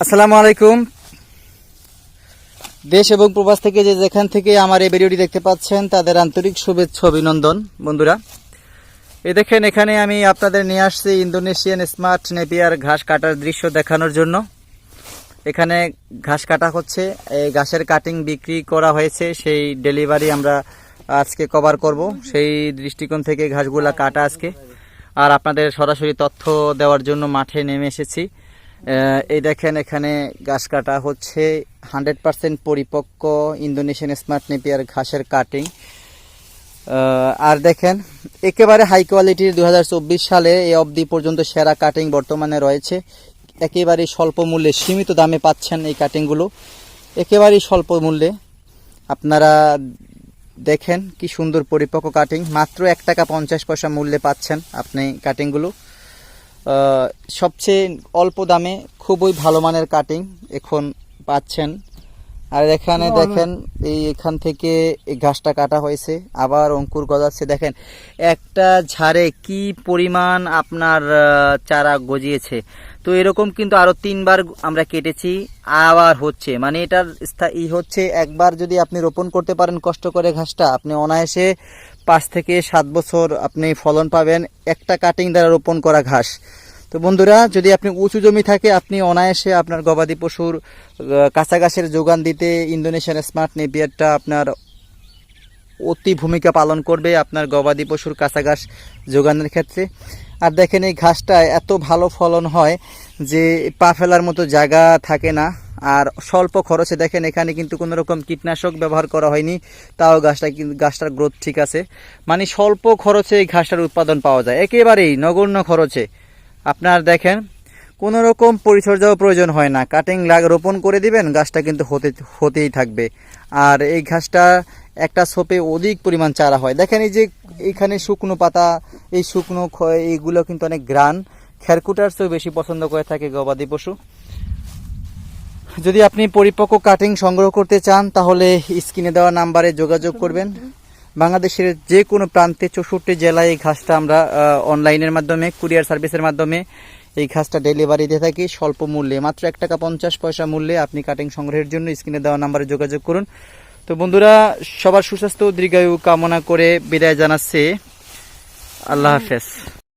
আসসালামু আলাইকুম। দেশ এবং প্রবাস থেকে যে যেখান থেকে আমার এই ভিডিওটি দেখতে পাচ্ছেন, তাদের আন্তরিক শুভেচ্ছা, অভিনন্দন। বন্ধুরা, এই দেখেন, এখানে আমি আপনাদের নিয়ে আসছি ইন্দোনেশিয়ান স্মার্ট নেপিয়ার ঘাস কাটার দৃশ্য দেখানোর জন্য। এখানে ঘাস কাটা হচ্ছে। এই ঘাসের কাটিং বিক্রি করা হয়েছে। সেই ডেলিভারি আমরা আজকে কভার করব। সেই দৃষ্টিকোণ থেকে ঘাসগুলা কাটা আজকে। আর আপনাদের সরাসরি তথ্য দেওয়ার জন্য মাঠে নেমে এসেছি। এই দেখেন এখানে ঘাস কাটা হচ্ছে। হান্ড্রেড পার্সেন্ট পরিপক্ক ইন্দোনেশিয়ান স্মার্ট নেপিয়ার ঘাসের কাটিং। আর দেখেন, একেবারে হাই কোয়ালিটির দু হাজার চব্বিশ সালে এই অবধি পর্যন্ত সেরা কাটিং বর্তমানে রয়েছে। একেবারে স্বল্প মূল্যে, সীমিত দামে পাচ্ছেন এই কাটিংগুলো। একেবারেই স্বল্প মূল্যে। আপনারা দেখেন কি সুন্দর পরিপক্ক কাটিং। মাত্র এক টাকা পঞ্চাশ পয়সা মূল্যে পাচ্ছেন আপনি কাটিংগুলো। সবচেয়ে অল্প দামে খুবই ভালো মানের কাটিং এখন পাচ্ছেন। আর এখানে দেখেন এই এখান থেকে এই ঘাসটা কাটা হয়েছে আবার অঙ্কুর গজাচ্ছে। দেখেন একটা ঝাড়ে কি পরিমাণ আপনার চারা গজিয়েছে। তো এরকম কিন্তু আরও তিনবার আমরা কেটেছি আবার হচ্ছে। মানে এটার ই হচ্ছে একবার যদি আপনি রোপণ করতে পারেন কষ্ট করে ঘাসটা আপনি অনায়াসে পাঁচ থেকে সাত বছর আপনি ফলন পাবেন। একটা কাটিং দ্বারা রোপণ করা ঘাস। তো বন্ধুরা, যদি আপনি উঁচু জমি থাকে, আপনি অনায়াসে আপনার গবাদি পশুর কাঁচা ঘাসের যোগান দিতে ইন্দোনেশিয়ান স্মার্ট নেপিয়ারটা আপনার অতি ভূমিকা পালন করবে আপনার গবাদি পশুর কাঁচা ঘাস যোগানের ক্ষেত্রে। আর দেখেন এই ঘাসটা এত ভালো ফলন হয় যে পা ফেলার মতো জায়গা থাকে না। আর স্বল্প খরচে দেখেন, এখানে কিন্তু কোনো রকম কীটনাশক ব্যবহার করা হয়নি, তাও গাছটা গাছটার গ্রোথ ঠিক আছে। মানে স্বল্প খরচে এই ঘাসটার উৎপাদন পাওয়া যায়, একেবারেই নগণ্য খরচে। আপনার দেখেন কোনো রকম পরিচর্যাও প্রয়োজন হয় না কাটিং লাগ, রোপণ করে দিবেন, গাছটা কিন্তু হতে, হতেই থাকবে। আর এই ঘাসটা একটা সোপে অধিক পরিমাণ চারা হয়। দেখেন এই যে এখানে শুকনো পাতা, এই শুকনো এইগুলো কিন্তু অনেক গ্রান খেরকুটার চেয়েও বেশি পছন্দ করে থাকে গবাদি পশু। যদি আপনি পরিপক্ক কাটিং সংগ্রহ করতে চান, তাহলে স্ক্রিনে দেওয়া নাম্বারে যোগাযোগ করবেন। বাংলাদেশের যে কোনো প্রান্তে চৌষট্টি জেলায় এই ঘাসটা আমরা অনলাইনের মাধ্যমে কুরিয়ার সার্ভিসের মাধ্যমে এই ঘাসটা ডেলিভারি দিয়ে থাকি। স্বল্প মূল্যে, মাত্র এক টাকা পঞ্চাশ পয়সা মূল্যে আপনি কাটিং সংগ্রহের জন্য স্ক্রিনে দেওয়া নাম্বারে যোগাযোগ করুন। তো বন্ধুরা, সবার সুস্বাস্থ্য, দীর্ঘায়ু কামনা করে বিদায় জানাচ্ছে। আল্লাহ হাফেজ।